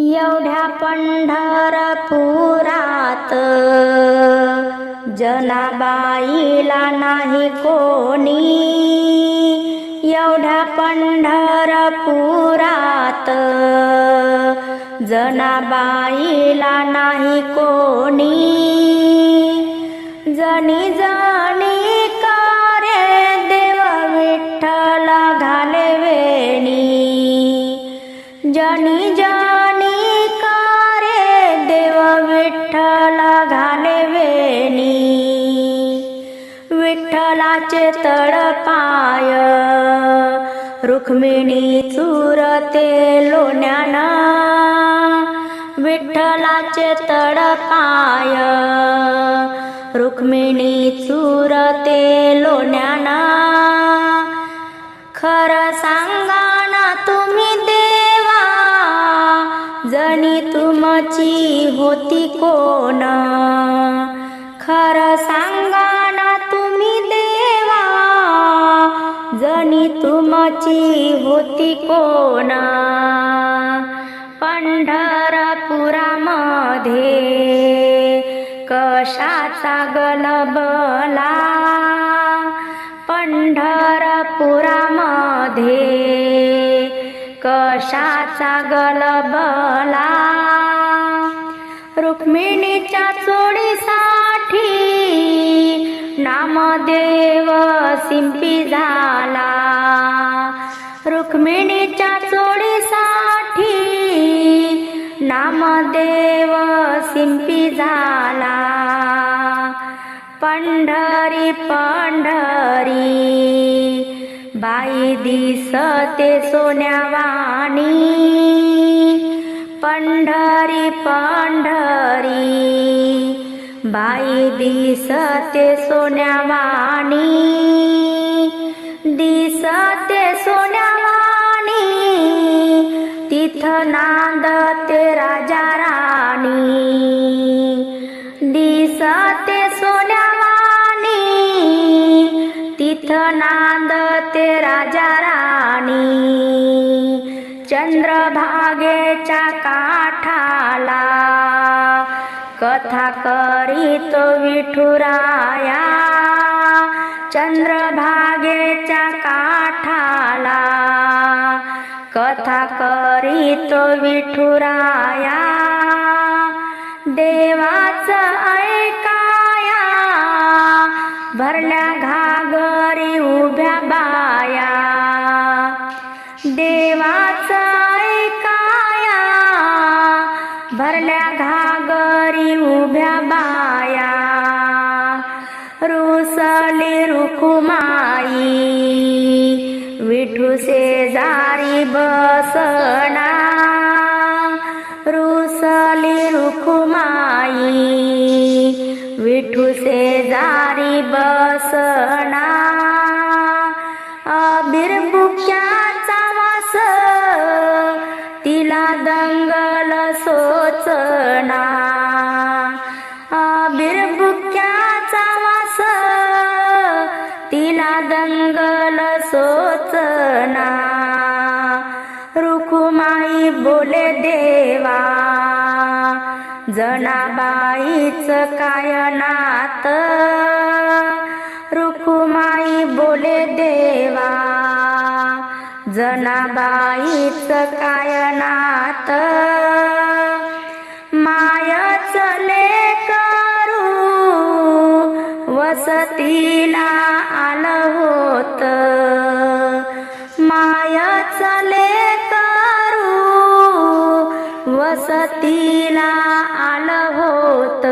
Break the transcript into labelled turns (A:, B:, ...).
A: एवढ्या पंढरपुरात जनाबाईला नाही कोणी. एवढ्या पंढरपुरात जनाबाईला नाही कोणी. जणी जणी विठ्ठलाचे तळपाय रुक्मिणी चुरते लोण्याना. विठ्ठलाचे तळपाय रुक्मिणी चुरते लोण्याना. खरं सांगा ना तुम्ही देवा जणी तुमची होती कोण? खरं सांगा तुमची होती कोण? पंढरपुरामध्ये कशाचा गलबला पंढरपुरामध्ये कशाचा गलबला रुक्मिणीच्या चोडीसा देव शिंपी झाला. रुक्मिणीच्या चोळीसाठी नामदेव शिंपी झाला. पंढरी पंढरी बाई दिसते सोन्यावाणी. पंढरी पंढरी बाई दिसते सोन्यावाणी. दिसते सोन्यावाणी. तिथं नांदते राजा राणी. दिसते सोन्यावाणी. तिथं नांदते राजा राणी. चंद्रभागेच्या काठाला कथा करीत विठुराया. चंद्रभागेच्या काठाला. कथा करीत विठुराया. देवाचं ऐकाया. भरल्या घागरी उभ्या बाया. भरल्या घागरी उभ्या बाया. रुसली रुखुमाई. विठू शेजारी बसना. रुसली रुखुमाई. विठू शेजारी बसना. बोले देवा जनाबाईच काय नात? रुखुमाई बोले देवा जनाबाईच काय नात? मायच करू वसतीला आलं होत. वसतीला आलं होत.